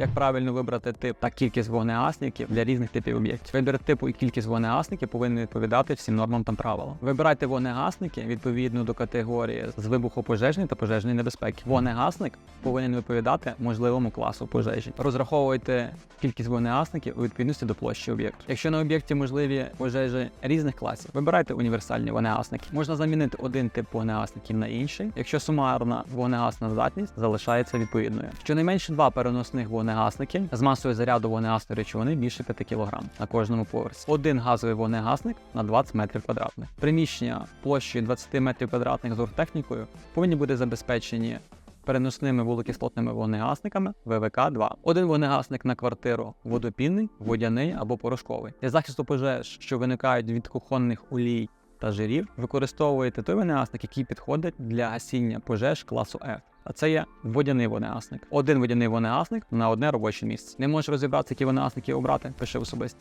Як правильно вибрати тип та кількість вогнегасників для різних типів об'єктів? Вибір типу і кількість вогнегасників повинні відповідати всім нормам та правилам. Вибирайте вогнегасники відповідно до категорії з вибухопожежної та пожежної небезпеки. Вогнегасник повинен відповідати можливому класу пожежі. Розраховуйте кількість вогнегасників у відповідності до площі об'єкту. Якщо на об'єкті можливі пожежі різних класів, вибирайте універсальні вогнегасники. Можна замінити один тип вогнегасників на інший, якщо сумарна вогнегасна здатність залишається відповідною. Щонайменше два переносних вогнегасники з масою заряду вогнегасної речовини більше 5 кг на кожному поверсі. Один газовий вогнегасник на 20 метрів квадратних. Приміщення площею 20 метрів квадратних з оргтехнікою повинні бути забезпечені переносними вуглекислотними вогнегасниками ВВК-2. Один вогнегасник на квартиру водопінний, водяний або порошковий. Для захисту пожеж, що виникають від кухонних олій та жирів, використовуєте той вогнегасник, який підходить для гасіння пожеж класу F. А це є водяний вогнегасник. Один водяний вогнегасник на одне робоче місце. Не можеш розібратися, які вогнегасники обрати, пиши особисто.